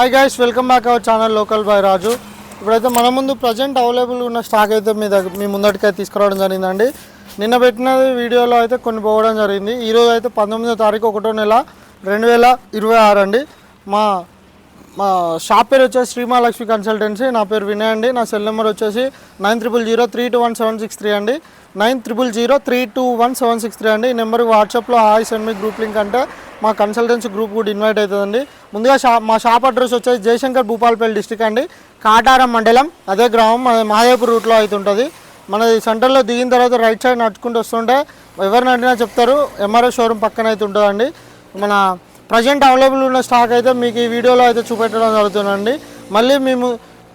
Hi guys welcome back our channel local boy Raju ఇప్పుడైతే మన ముందు ప్రజెంట్ అవైలబుల్ ఉన్న స్టాక్ అయితే మీ దగ్గర మీ ముందటికైతే తీసుకురావడం జరిగిందండి. నిన్న పెట్టిన వీడియోలో అయితే కొన్ని పోవడం జరిగింది. ఈరోజు అయితే పంతొమ్మిదో తారీఖు ఒకటో నెల రెండు వేల ఇరవై ఆరు అండి. మా మా షాప్ పేరు వచ్చేసి శ్రీమహాలక్ష్మి కన్సల్టెన్సీ. నా పేరు వినయ్ అండి. నా సెల్ నెంబర్ వచ్చేసి nine triple zero three two one seven six three అండి. Nine triple zero three two one seven six three అండి. ఈ నెంబర్కి వాట్సాప్లో హాయ్ సెండ్ మీ గ్రూప్ లింక్ అంటే మా కన్సల్టెన్సీ గ్రూప్ కూడా ఇన్వైట్ అవుతుందండి. ముందుగా షాప్ మా షాప్ అడ్రస్ వచ్చేసి జయశంకర్ భూపాలపల్లి డిస్టిక్ అండి. కాటారం మండలం అదే గ్రామం మన రూట్లో అయితే ఉంటుంది మనది సెంటర్లో దిగిన తర్వాత రైట్ సైడ్ నడుచుకుంటూ వస్తుంటే ఎవరిని అడిగినా చెప్తారు. ఎంఆర్ఎస్ షోరూమ్ పక్కన అయితే ఉంటుందండి. మన ప్రజెంట్ అవైలబుల్ ఉన్న స్టాక్ అయితే మీకు ఈ వీడియోలో అయితే చూపెట్టడం జరుగుతుందండి. మళ్ళీ మేము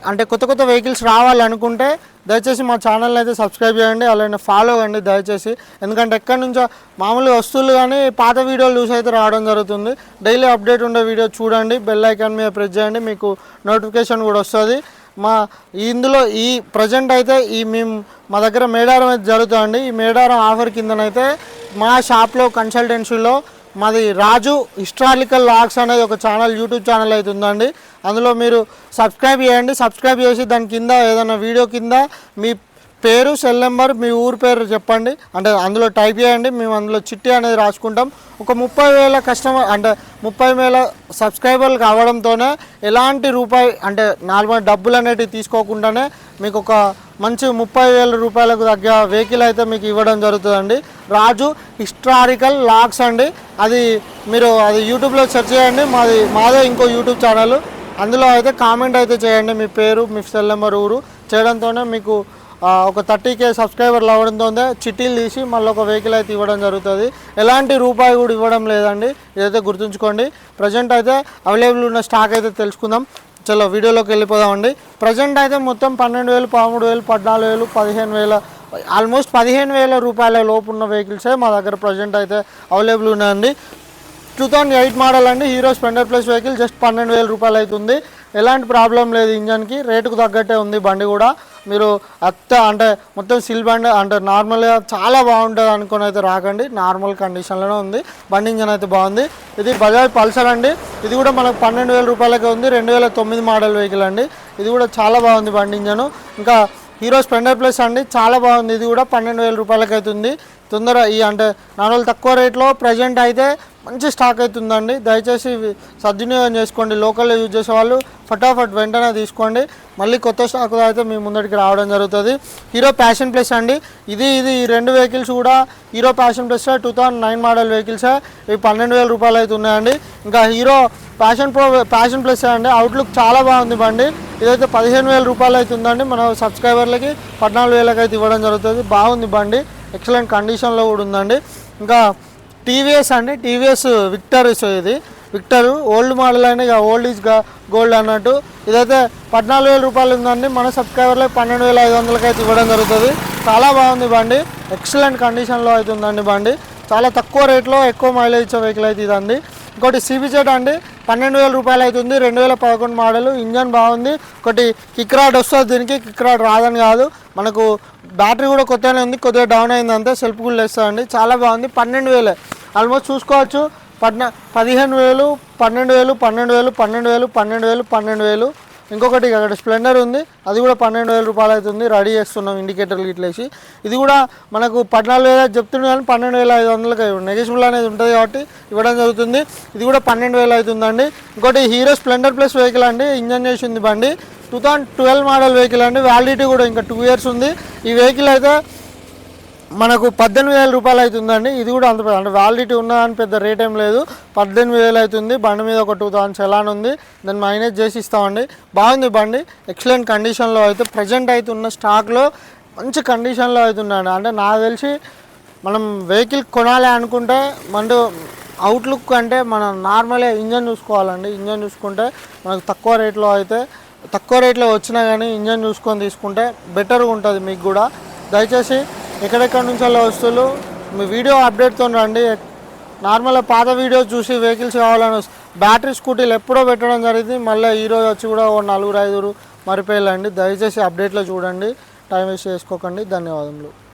అంటే కొత్త కొత్త వెహికల్స్ రావాలనుకుంటే దయచేసి మా ఛానల్ని అయితే సబ్స్క్రైబ్ చేయండి అలానే ఫాలో అవ్వండి దయచేసి. ఎందుకంటే ఎక్కడి నుంచో మామూలుగా వస్తువులు కానీ పాత వీడియోలు చూసి అయితే రావడం జరుగుతుంది. డైలీ అప్డేట్ ఉండే వీడియో చూడండి బెల్ ఐకాన్ మీద ప్రెస్ చేయండి మీకు నోటిఫికేషన్ కూడా వస్తుంది. మా ఇందులో ఈ ప్రజెంట్ అయితే ఈ మేము మా దగ్గర మేడారం అయితే జరుగుతుందండి. ఈ మేడారం ఆఫర్ కిందనైతే మా షాప్లో కన్సల్టెన్సీలో మాది రాజు హిస్టారికల్ లాగ్స్ అనేది ఒక ఛానల్ యూట్యూబ్ ఛానల్ అయితే ఉందండి. అందులో మీరు సబ్స్క్రైబ్ చేయండి. సబ్స్క్రైబ్ చేసి దాని కింద ఏదైనా వీడియో కింద మీ పేరు సెల్ నెంబర్ మీ ఊరు పేరు చెప్పండి. అంటే అందులో టైప్ చేయండి మేము అందులో చిట్టి అనేది రాసుకుంటాం. ఒక ముప్పై వేల కస్టమర్ అంటే ముప్పై వేల సబ్స్క్రైబర్లు కావడంతోనే ఎలాంటి రూపాయి అంటే నార్మల్ డబ్బులు అనేటివి తీసుకోకుండానే మీకు ఒక మంచి ముప్పై వేల రూపాయలకు తగ్గ వెహికల్ అయితే మీకు ఇవ్వడం జరుగుతుందండి. రాజు హిస్టారికల్ లాక్స్ అండి. అది మీరు అది యూట్యూబ్లో సెర్చ్ చేయండి. మాది మాదే ఇంకో యూట్యూబ్ ఛానల్. అందులో అయితే కామెంట్ అయితే చేయండి మీ పేరు మీ సెల్ నెంబర్ ఊరు. చేయడంతోనే మీకు ఒక థర్టీ కే సబ్స్క్రైబర్లు అవ్వడంతో చిట్టీలు తీసి మళ్ళీ ఒక వెహికల్ అయితే ఇవ్వడం జరుగుతుంది. ఎలాంటి రూపాయి కూడా ఇవ్వడం లేదండి. ఇదైతే గుర్తుంచుకోండి. ప్రజెంట్ అయితే అవైలబుల్ ఉన్న స్టాక్ అయితే తెలుసుకుందాం. చలో వీడియోలోకి వెళ్ళిపోదామండి. ప్రజెంట్ అయితే మొత్తం పన్నెండు వేలు పదమూడు వేలు పద్నాలుగు వేలు పదిహేను వేల ఆల్మోస్ట్ పదిహేను వేల రూపాయల లోపు ఉన్న వెహికల్సే మా దగ్గర ప్రజెంట్ అయితే అవైలబుల్ ఉన్నాయండి. టూ థౌజండ్ ఎయిట్ మోడల్ అండి. Hero Splendor plus vehicle just పన్నెండు వేల రూపాయలు అవుతుంది ఎలాంటి ప్రాబ్లం లేదు ఇంజన్కి. రేటుకు తగ్గట్టే ఉంది బండి కూడా. మీరు అత్త అంటే మొత్తం సిల్ బండ్ అంటే నార్మల్గా చాలా బాగుంటుంది అనుకుని అయితే రాకండి. నార్మల్ కండిషన్లోనే ఉంది. బండి ఇంజన్ అయితే బాగుంది. ఇది బజాజ్ పల్సర్ అండి. ఇది కూడా మనకు పన్నెండు వేల రూపాయలకే ఉంది. రెండు వేల తొమ్మిది మోడల్ వెహికల్ అండి. ఇది కూడా చాలా బాగుంది బండి ఇంజను. ఇంకా హీరో స్పెండర్ ప్లస్ అండి. చాలా బాగుంది. ఇది కూడా పన్నెండు వేల రూపాయలకి అవుతుంది తొందర ఈ అంటే నార్మల్ తక్కువ రేట్లో ప్రజెంట్ అయితే మంచి స్టాక్ అవుతుందండి. దయచేసి ఇవి సద్వినియోగం చేసుకోండి. లోకల్లో యూజ్ చేసే వాళ్ళు ఫటాఫట్ వెంటనే తీసుకోండి. మళ్ళీ కొత్త స్టాక్ అయితే మీ ముందటికి రావడం జరుగుతుంది. హీరో ప్యాషన్ ప్లస్ అండి. ఇది ఇది ఈ రెండు వెహికల్స్ కూడా Hero Passion plus two thousand nine model vehicles ఇవి పన్నెండు వేల రూపాయలు అయితే ఉన్నాయండి. ఇంకా Hero Passion Pro Passion Plus అండి. అవుట్లుక్ చాలా బాగుంది బండి. ఇదైతే పదిహేను వేల రూపాయలు అయితే ఉందండి. మన సబ్స్క్రైబర్లకి పద్నాలుగు వేలకి అయితే ఇవ్వడం జరుగుతుంది. బాగుంది బండి. ఎక్సలెంట్ కండిషన్లో కూడా ఉందండి. ఇంకా టీవీఎస్ అండి టీవీఎస్ విక్టర్ ఇది. విక్టర్ ఓల్డ్ మోడల్ అయినా ఇక ఓల్డ్ ఈజ్ గోల్డ్ అన్నట్టు. ఇదైతే పద్నాలుగు వేల రూపాయలు ఉందండి. మన సబ్స్క్రైబర్లకు పన్నెండు వేల ఐదు వందలకి అయితే ఇవ్వడం జరుగుతుంది. చాలా బాగుంది బండి. ఎక్సలెంట్ కండిషన్లో అయితే ఉందండి బండి. చాలా తక్కువ రేట్లో ఎక్కువ మైలేజ్ ఇచ్చే వెహికల్ అయితే ఇదండి. ఇంకోటి సిబిజెడ్ అండి. పన్నెండు వేల రూపాయలు అవుతుంది రెండు వేల పదకొండు మోడల్. ఇంజన్ బాగుంది. ఒకటి కిక్ రాడ్ వస్తుంది దీనికి. కిక్ రాడ్ రాదని కాదు. మనకు బ్యాటరీ కూడా కొత్తగానే ఉంది. కొద్దిగా డౌన్ అయింది అంతే సెల్ఫ్ కూడా లేస్తుందండి చాలా బాగుంది. పన్నెండు వేలే. ఆల్మోస్ట్ చూసుకోవచ్చు. పద్న పదిహేను వేలు పన్నెండు వేలు పన్నెండు వేలు పన్నెండు వేలు పన్నెండు వేలు పన్నెండు వేలు. ఇంకొకటి అక్కడ స్ప్లెండర్ ఉంది. అది కూడా పన్నెండు వేల రూపాయలు అవుతుంది. రెడీ చేస్తున్నాం ఇండికేటర్లు ఇట్లేసి ఇది కూడా మనకు పద్నాలుగు వేల చెప్తున్నాం కానీ పన్నెండు వేల ఐదు వందలకి నెగెసిబుల్ అనేది ఉంటుంది కాబట్టి ఇవ్వడం జరుగుతుంది. ఇది కూడా పన్నెండు వేలు అవుతుందండి. ఇంకోటి హీరో స్ప్లెండర్ ప్లస్ వెహికల్ అండి. ఇంజన్ చేసి ఉంది బండి. Two thousand twelve model vehicle అండి. వ్యాలిడిటీ కూడా ఇంకా టూ ఇయర్స్ ఉంది. ఈ వెహికల్ అయితే మనకు పద్దెనిమిది వేల రూపాయలు అవుతుందండి. ఇది కూడా అంత పెద్ద- అంటే వ్యాలిడిటీ ఉన్నదని పెద్ద రేట్ ఏం లేదు. పద్దెనిమిది వేలు అవుతుంది. బండి మీద ఒక టూ థౌసండ్ చలాన్ ఉంది. దాన్ని మైనేజ్ చేసి ఇస్తామండి. బాగుంది బండి. ఎక్సలెంట్ కండిషన్లో అయితే ప్రజెంట్ అయితే ఉన్న స్టాక్లో మంచి కండిషన్లో అవుతున్నాడు అంటే నాకు తెలిసి మనం వెహికల్ కొనాలి అనుకుంటే మన అవుట్లుక్ అంటే మనం నార్మల్గా ఇంజన్ చూసుకోవాలండి. ఇంజన్ చూసుకుంటే మనకు తక్కువ రేట్లో అయితే తక్కువ రేట్లో వచ్చినా కానీ ఇంజన్ చూసుకొని తీసుకుంటే బెటర్గా ఉంటుంది మీకు కూడా. దయచేసి ఎక్కడెక్కడ నుంచి అలా వస్తువులు? మీ వీడియో అప్డేట్తో రండి. నార్మల్గా పాత వీడియోస్ చూసి వెహికల్స్ కావాలని బ్యాటరీ స్కూటీలు ఎప్పుడో పెట్టడం జరిగింది. మళ్ళీ ఈరోజు వచ్చి కూడా ఓ నలుగురు ఐదుగురు మరిపోయాలండి దయచేసి అప్డేట్లో చూడండి. టైం వేస్ట్ చేసుకోకండి. ధన్యవాదములు.